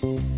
Cześć, witam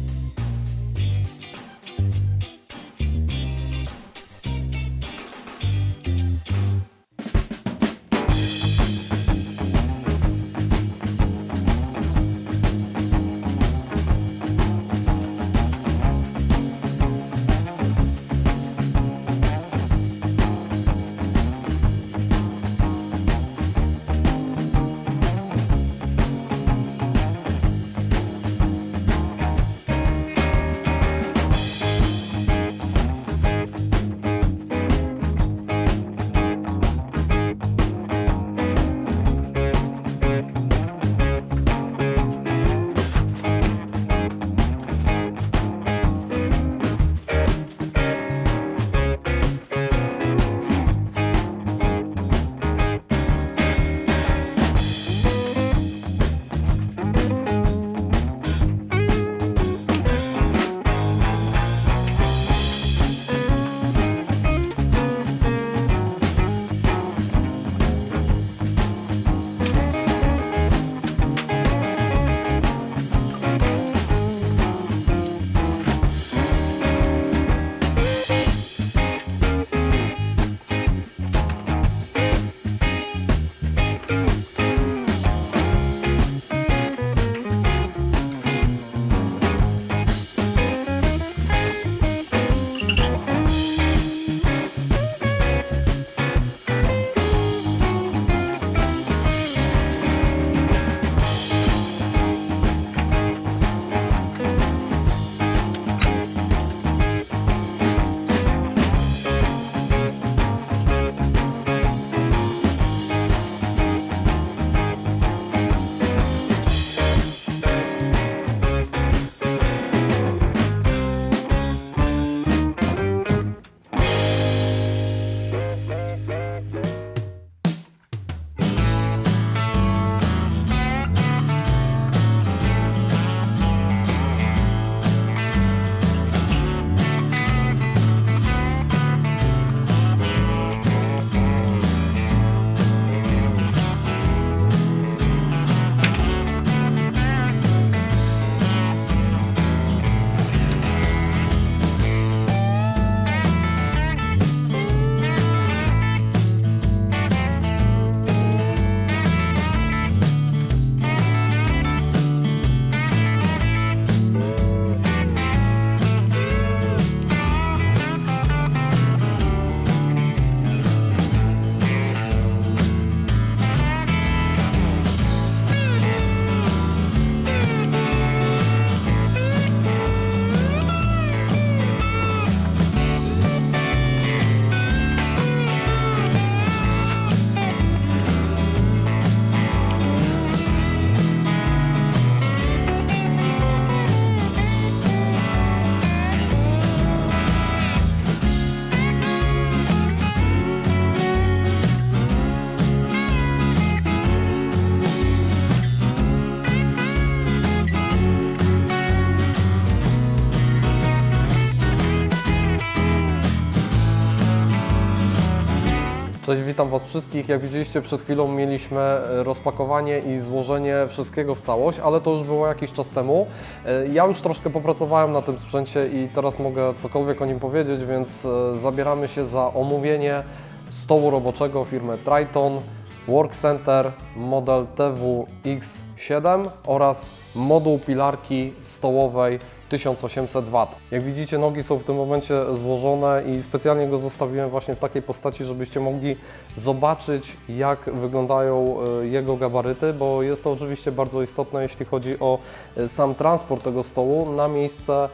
wszystkich. Jak widzieliście przed chwilą mieliśmy e, rozpakowanie i złożenie wszystkiego w całość, ale to już było jakiś czas temu. E, Ja już troszkę popracowałem na tym sprzęcie i teraz mogę cokolwiek o nim powiedzieć, więc e, zabieramy się za omówienie stołu roboczego firmy Triton Work Center model TWX7 oraz moduł pilarki stołowej 1800 W. Jak widzicie, nogi są w tym momencie złożone i specjalnie go zostawiłem właśnie w takiej postaci, żebyście mogli zobaczyć, jak wyglądają e, jego gabaryty, bo jest to oczywiście bardzo istotne, jeśli chodzi o e, sam transport tego stołu na miejsce,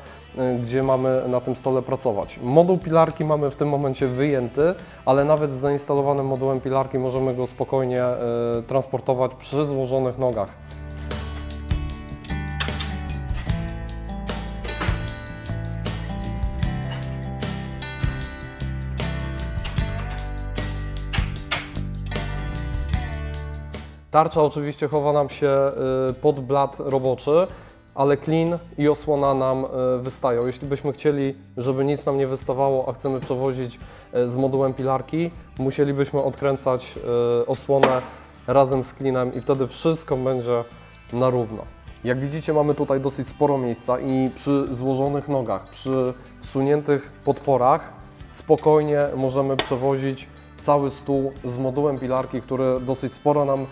gdzie mamy na tym stole pracować. Moduł pilarki mamy w tym momencie wyjęty, ale nawet z zainstalowanym modułem pilarki możemy go spokojnie e, transportować przy złożonych nogach. Tarcza oczywiście chowa nam się y, pod blat roboczy, ale klin i osłona nam y, wystają. Jeśli byśmy chcieli, żeby nic nam nie wystawało, a chcemy przewozić y, z modułem pilarki, musielibyśmy odkręcać y, osłonę razem z klinem i wtedy wszystko będzie na równo. Jak widzicie, mamy tutaj dosyć sporo miejsca i przy złożonych nogach, przy wsuniętych podporach spokojnie możemy przewozić cały stół z modułem pilarki, który dosyć sporo nam e,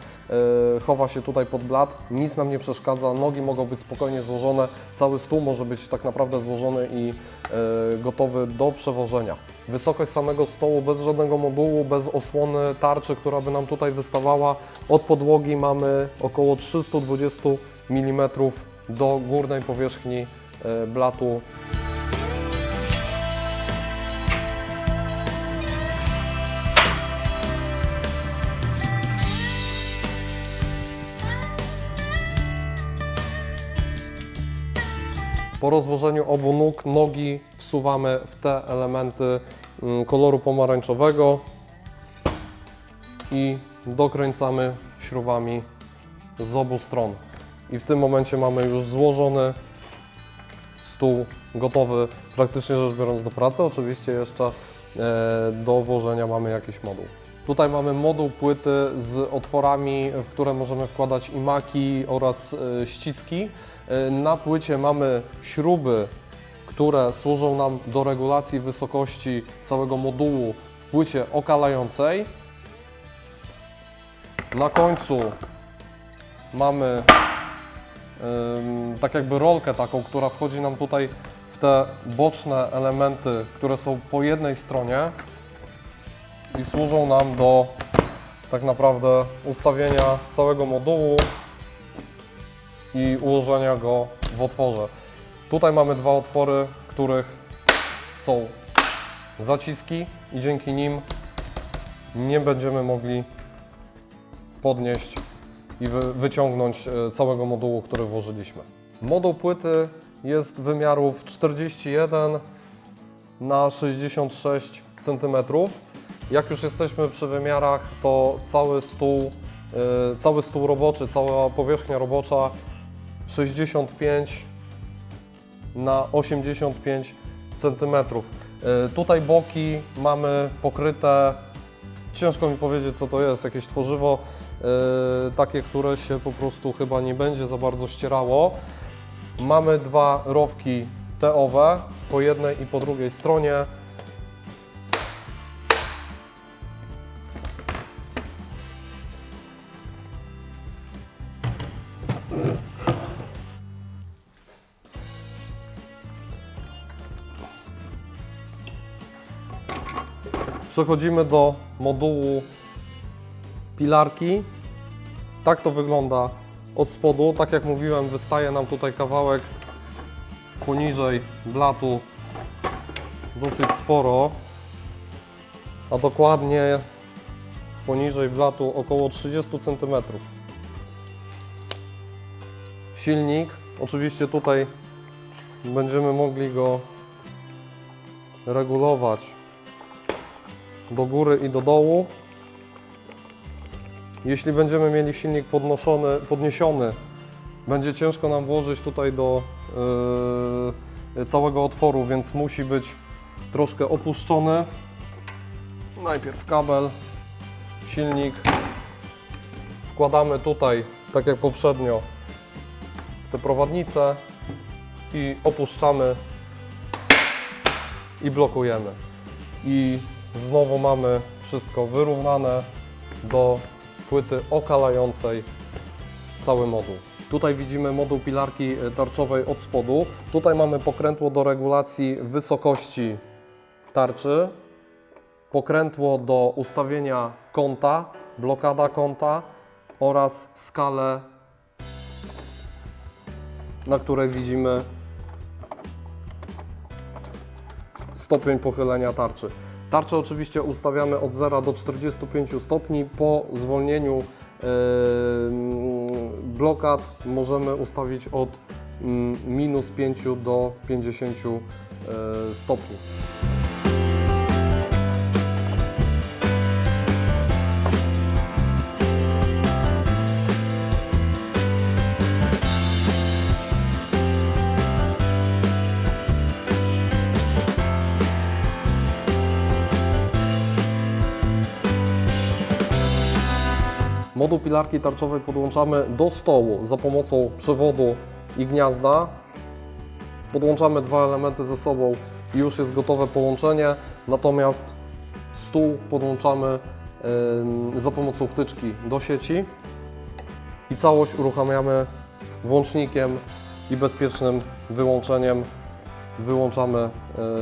chowa się tutaj pod blat. Nic nam nie przeszkadza, nogi mogą być spokojnie złożone, cały stół może być tak naprawdę złożony i e, gotowy do przewożenia. Wysokość samego stołu bez żadnego modułu, bez osłony tarczy, która by nam tutaj wystawała. Od podłogi mamy około 320 mm do górnej powierzchni e, blatu Po rozłożeniu obu nóg, nogi wsuwamy w te elementy mm, koloru pomarańczowego i dokręcamy śrubami z obu stron. I w tym momencie mamy już złożony stół gotowy, praktycznie rzecz biorąc, do pracy. Oczywiście jeszcze e, do włożenia mamy jakiś moduł. Tutaj mamy moduł płyty z otworami, w które możemy wkładać i maki oraz e, ściski. E, Na płycie mamy śruby, które służą nam do regulacji wysokości całego modułu w płycie okalającej. Na końcu mamy tak jakby rolkę taką, która wchodzi nam tutaj w te boczne elementy, które są po jednej stronie i służą nam do tak naprawdę ustawienia całego modułu i ułożenia go w otworze. Tutaj mamy dwa otwory, w których są zaciski i dzięki nim nie będziemy mogli podnieść i wy, wyciągnąć e, całego modułu, który włożyliśmy. Moduł płyty jest wymiarów 41 na 66 cm. Jak już jesteśmy przy wymiarach, to cały stół, e, cały stół roboczy, cała powierzchnia robocza 65 na 85 cm. Tutaj boki mamy pokryte, ciężko mi powiedzieć co to jest, jakieś tworzywo e, takie, które się po prostu chyba nie będzie za bardzo ścierało. Mamy dwa rowki teowe po jednej i po drugiej stronie. Przechodzimy do modułu pilarki. Tak to wygląda od spodu. Tak jak mówiłem, wystaje nam tutaj kawałek poniżej blatu dosyć sporo, a dokładnie poniżej blatu około 30 cm. Silnik, oczywiście tutaj będziemy mogli go regulować do góry i do dołu. Jeśli będziemy mieli silnik podnoszony, podniesiony, będzie ciężko nam włożyć tutaj do yy, całego otworu, więc musi być troszkę opuszczony. Najpierw kabel, silnik wkładamy tutaj, tak jak poprzednio, w te prowadnice i opuszczamy i blokujemy. I znowu mamy wszystko wyrównane do płyty okalającej cały moduł. Tutaj widzimy moduł pilarki e, tarczowej od spodu. Tutaj mamy pokrętło do regulacji wysokości tarczy, pokrętło do ustawienia kąta, blokada kąta oraz skalę, na której widzimy stopień pochylenia tarczy. Tarczę oczywiście ustawiamy od 0 do 45 stopni. Po zwolnieniu blokad możemy ustawić od mm, minus 5 do 50 e, stopni. Moduł pilarki tarczowej podłączamy do stołu za pomocą przewodu i gniazda. Podłączamy dwa elementy ze sobą i już jest gotowe połączenie. Natomiast stół podłączamy za pomocą wtyczki do sieci i całość uruchamiamy włącznikiem i bezpiecznym wyłączeniem wyłączamy e,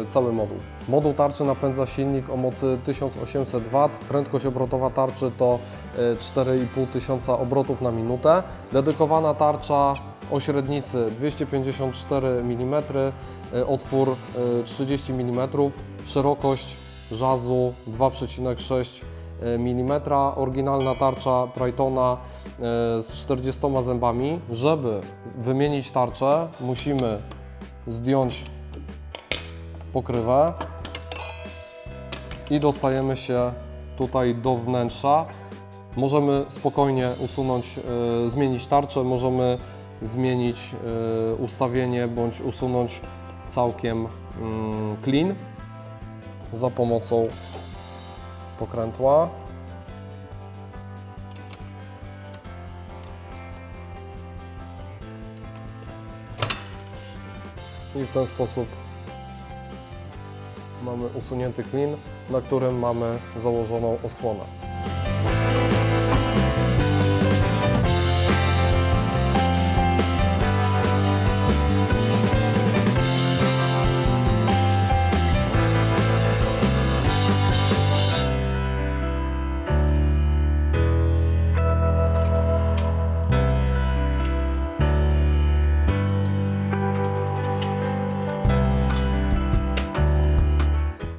cały moduł. Moduł tarczy napędza silnik o mocy 1800 W. Prędkość obrotowa tarczy to e, 4,5 tysiąca obrotów na minutę. Dedykowana tarcza o średnicy 254 mm, e, otwór e, 30 mm, szerokość żazu 2,6 mm. Oryginalna tarcza Tritona e, z 40 zębami. Żeby wymienić tarczę, musimy zdjąć pokrywę i dostajemy się tutaj do wnętrza. Możemy spokojnie usunąć, e, zmienić tarczę, możemy zmienić e, ustawienie bądź usunąć całkiem mm, clean za pomocą pokrętła. I w ten sposób mamy usunięty klin, na którym mamy założoną osłonę.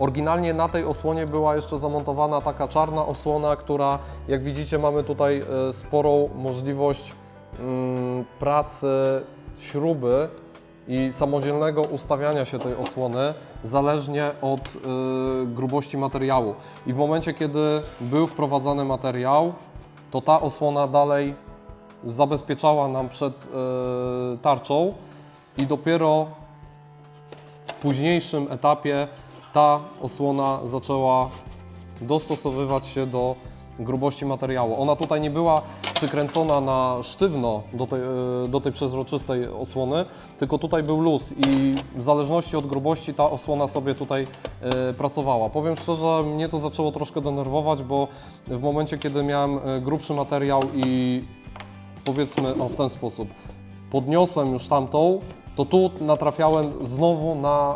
Oryginalnie na tej osłonie była jeszcze zamontowana taka czarna osłona, która jak widzicie mamy tutaj e, sporą możliwość mm, pracy śruby i samodzielnego ustawiania się tej osłony zależnie od e, grubości materiału. I w momencie, kiedy był wprowadzany materiał, to ta osłona dalej zabezpieczała nam przed e, tarczą i dopiero w późniejszym etapie ta osłona zaczęła dostosowywać się do grubości materiału. Ona tutaj nie była przykręcona na sztywno do tej, e, do tej przezroczystej osłony, tylko tutaj był luz i w zależności od grubości ta osłona sobie tutaj e, pracowała. Powiem szczerze, mnie to zaczęło troszkę denerwować, bo w momencie, kiedy miałem e, grubszy materiał i powiedzmy o, w ten sposób, podniosłem już tamtą, to tu natrafiałem znowu na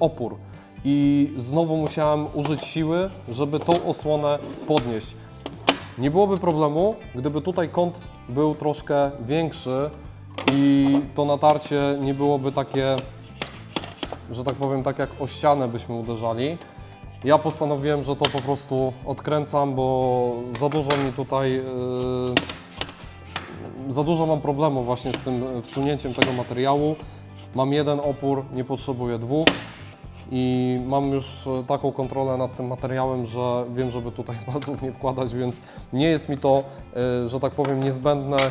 opór i znowu musiałem użyć siły, żeby tą osłonę podnieść. Nie byłoby problemu, gdyby tutaj kąt był troszkę większy i to natarcie nie byłoby takie, że tak powiem, tak jak o ścianę byśmy uderzali. Ja postanowiłem, że to po prostu odkręcam, bo za dużo mi tutaj yy, za dużo mam problemu właśnie z tym wsunięciem tego materiału. Mam jeden opór, nie potrzebuję dwóch i mam już e, taką kontrolę nad tym materiałem, że wiem, żeby tutaj palców nie wkładać, więc nie jest mi to, e, że tak powiem, niezbędne e,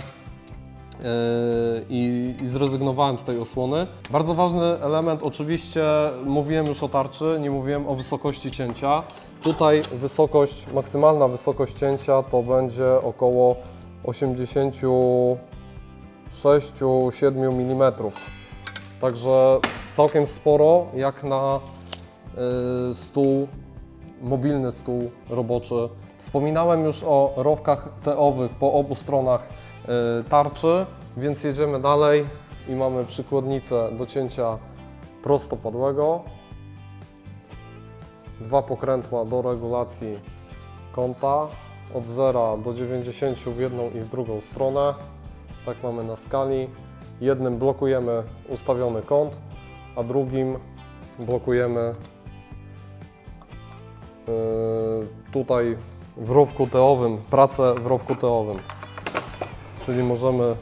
i, i zrezygnowałem z tej osłony. Bardzo ważny element, oczywiście mówiłem już o tarczy, nie mówiłem o wysokości cięcia. Tutaj wysokość, maksymalna wysokość cięcia to będzie około 86-7 mm. Także całkiem sporo, jak na y, stół, mobilny stół roboczy. Wspominałem już o rowkach teowych po obu stronach y, tarczy, więc jedziemy dalej i mamy przykładnicę do cięcia prostopadłego. Dwa pokrętła do regulacji kąta od 0 do 90 w jedną i w drugą stronę. Tak mamy na skali. Jednym blokujemy ustawiony kąt, a drugim blokujemy yy, tutaj w rowku teowym, pracę w rowku teowym. Czyli możemy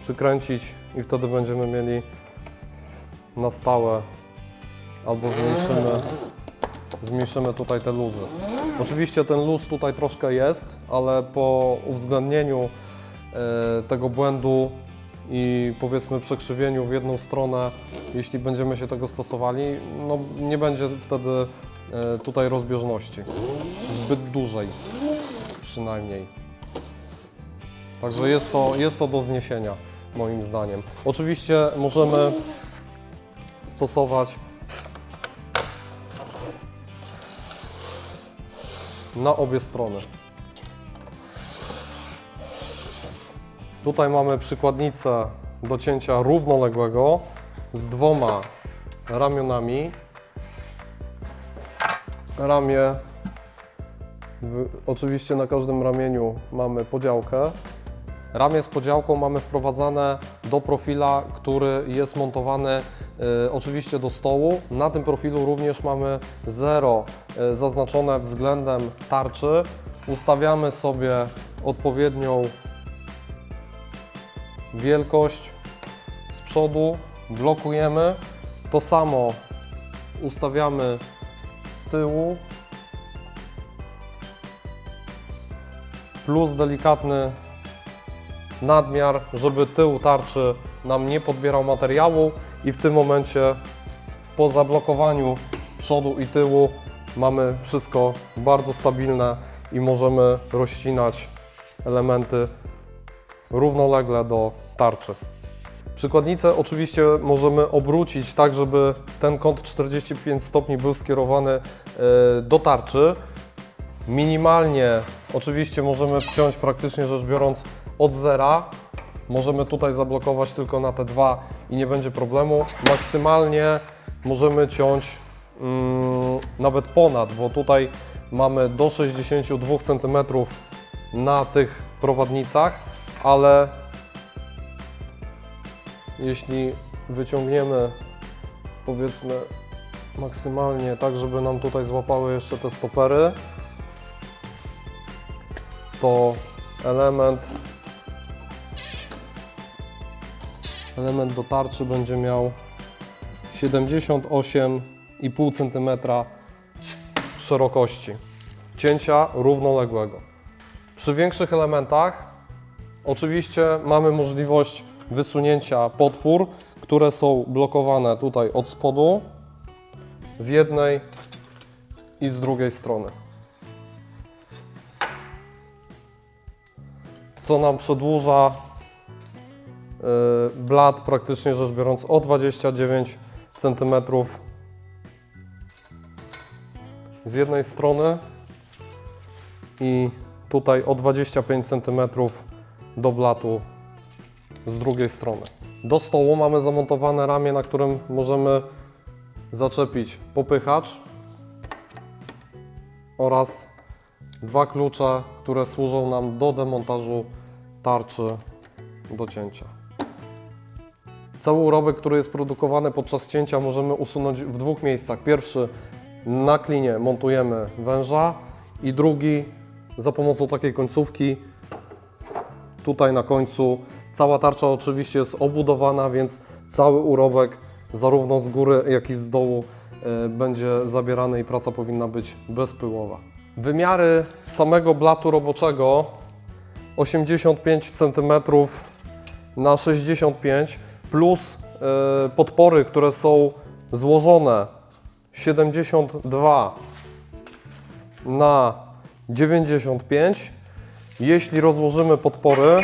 przykręcić i wtedy będziemy mieli na stałe albo zmniejszymy, zmniejszymy tutaj te luzy. Oczywiście ten luz tutaj troszkę jest, ale po uwzględnieniu e, tego błędu i powiedzmy przekrzywieniu w jedną stronę, jeśli będziemy się tego stosowali, no nie będzie wtedy e, tutaj rozbieżności. Zbyt dużej przynajmniej. Także jest to, jest to do zniesienia, moim zdaniem. Oczywiście możemy stosować na obie strony. Tutaj mamy przykładnicę do cięcia równoległego z dwoma ramionami. Ramię, oczywiście na każdym ramieniu mamy podziałkę. Ramię z podziałką mamy wprowadzane do profila, który jest montowany e, oczywiście do stołu. Na tym profilu również mamy 0 e, zaznaczone względem tarczy. Ustawiamy sobie odpowiednią wielkość z przodu, blokujemy. To samo ustawiamy z tyłu. Plus delikatny nadmiar, żeby tył tarczy nam nie podbierał materiału i w tym momencie po zablokowaniu przodu i tyłu mamy wszystko bardzo stabilne i możemy rozcinać elementy równolegle do tarczy. Przykładnicę oczywiście możemy obrócić tak, żeby ten kąt 45 stopni był skierowany e, do tarczy. Minimalnie oczywiście możemy wciąć praktycznie rzecz biorąc od zera. Możemy tutaj zablokować tylko na te dwa i nie będzie problemu. Maksymalnie możemy ciąć mm, nawet ponad, bo tutaj mamy do 62 cm na tych prowadnicach, ale jeśli wyciągniemy powiedzmy maksymalnie tak, żeby nam tutaj złapały jeszcze te stopery, to element element do tarczy będzie miał 78,5 cm szerokości cięcia równoległego. Przy większych elementach oczywiście mamy możliwość wysunięcia podpór, które są blokowane tutaj od spodu z jednej i z drugiej strony. Co nam przedłuża yy, blat praktycznie rzecz biorąc o 29 cm z jednej strony i tutaj o 25 cm do blatu z drugiej strony. Do stołu mamy zamontowane ramię, na którym możemy zaczepić popychacz oraz dwa klucze, które służą nam do demontażu tarczy do cięcia. Cały urobek, który jest produkowany podczas cięcia możemy usunąć w dwóch miejscach. Pierwszy na klinie montujemy węża i drugi za pomocą takiej końcówki tutaj na końcu. Cała tarcza oczywiście jest obudowana, więc cały urobek zarówno z góry, jak i z dołu e, będzie zabierany i praca powinna być bezpyłowa. Wymiary samego blatu roboczego 85 cm na 65 plus e, podpory, które są złożone 72 na 95. Jeśli rozłożymy podpory,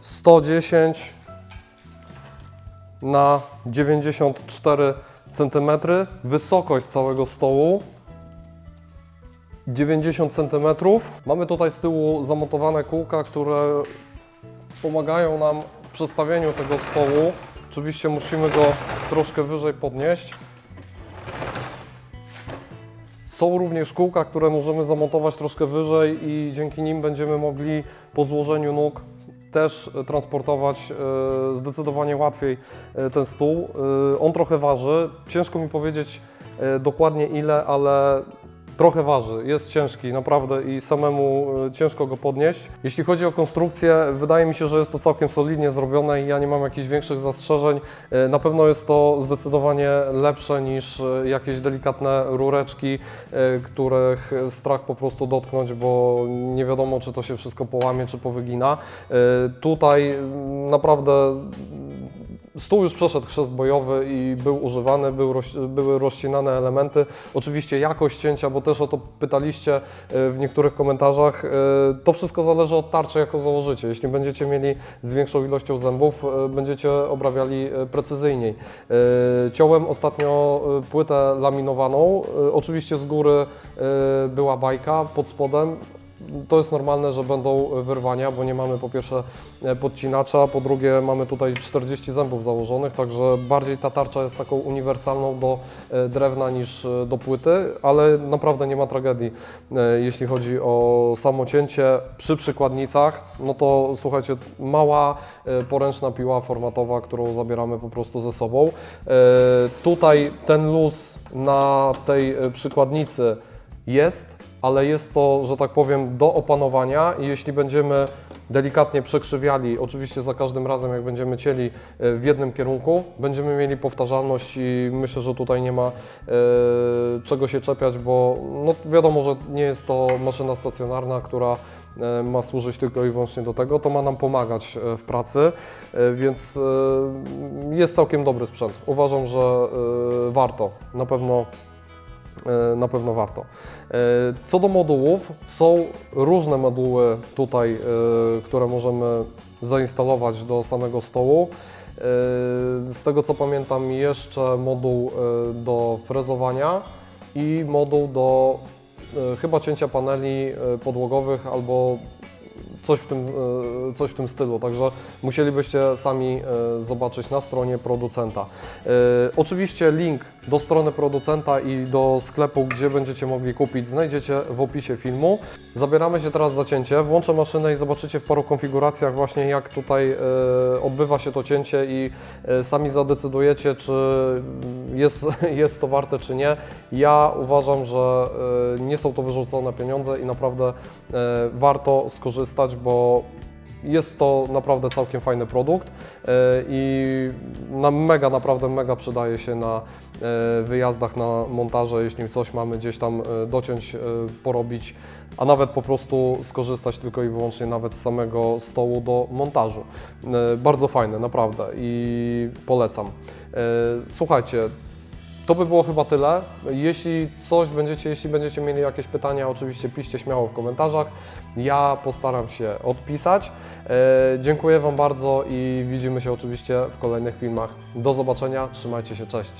sto dziesięć na 94 cm, wysokość całego stołu 90 cm. Mamy tutaj z tyłu zamontowane kółka, które pomagają nam przestawieniu tego stołu. Oczywiście musimy go troszkę wyżej podnieść. Są również kółka, które możemy zamontować troszkę wyżej i dzięki nim będziemy mogli po złożeniu nóg też transportować e, zdecydowanie łatwiej e, ten stół. E, On trochę waży, ciężko mi powiedzieć dokładnie ile, ale trochę waży, jest ciężki naprawdę i samemu e, ciężko go podnieść. Jeśli chodzi o konstrukcję, wydaje mi się, że jest to całkiem solidnie zrobione i ja nie mam jakichś większych zastrzeżeń. E, Na pewno jest to zdecydowanie lepsze niż e, jakieś delikatne rureczki, których strach po prostu dotknąć, bo nie wiadomo, czy to się wszystko połamie, czy powygina. Tutaj naprawdę Stół już przeszedł chrzest bojowy i był używany, był, były rozcinane elementy. Oczywiście jakość cięcia, bo też o to pytaliście e, w niektórych komentarzach. E, To wszystko zależy od tarczy, jaką założycie. Jeśli będziecie mieli z większą ilością zębów, e, będziecie obrabiali e, precyzyjniej. Ciąłem ostatnio płytę laminowaną. Oczywiście z góry była bajka, pod spodem to jest normalne, że będą wyrwania, bo nie mamy po pierwsze e, podcinacza, po drugie mamy tutaj 40 zębów założonych, także bardziej ta tarcza jest taką uniwersalną do e, drewna niż e, do płyty, ale naprawdę nie ma tragedii, jeśli chodzi o samo cięcie przy przykładnicach, no to słuchajcie, mała poręczna piła formatowa, którą zabieramy po prostu ze sobą. Tutaj ten luz na tej przykładnicy jest, ale jest to, że tak powiem, do opanowania i jeśli będziemy delikatnie przekrzywiali, oczywiście za każdym razem jak będziemy cieli e, w jednym kierunku, będziemy mieli powtarzalność i myślę, że tutaj nie ma e, czego się czepiać, bo no, wiadomo, że nie jest to maszyna stacjonarna, która e, ma służyć tylko i wyłącznie do tego, to ma nam pomagać w pracy, więc jest całkiem dobry sprzęt. Uważam, że warto, na pewno na pewno warto. E, Co do modułów, są różne moduły tutaj, e, które możemy zainstalować do samego stołu. E, Z tego co pamiętam, jeszcze moduł e, do frezowania i moduł do e, chyba cięcia paneli e, podłogowych albo coś w tym, e, coś w tym stylu. Także musielibyście sami e, zobaczyć na stronie producenta. E, Oczywiście link do strony producenta i do sklepu, gdzie będziecie mogli kupić, znajdziecie w opisie filmu. Zabieramy się teraz za cięcie. Włączę maszynę i zobaczycie w paru konfiguracjach właśnie jak tutaj odbywa się to cięcie i sami zadecydujecie, czy jest, jest to warte, czy nie. Ja uważam, że nie są to wyrzucone pieniądze i naprawdę warto skorzystać, bo jest to naprawdę całkiem fajny produkt e, i na mega, naprawdę mega przydaje się na e, wyjazdach, na montaże, jeśli coś mamy gdzieś tam e, dociąć, porobić, a nawet po prostu skorzystać tylko i wyłącznie nawet z samego stołu do montażu. Bardzo fajne, naprawdę i polecam. Słuchajcie, to by było chyba tyle. Jeśli coś będziecie, jeśli będziecie mieli jakieś pytania, oczywiście piszcie śmiało w komentarzach. Ja postaram się odpisać. E, dziękuję Wam bardzo i widzimy się oczywiście w kolejnych filmach. Do zobaczenia, trzymajcie się, cześć.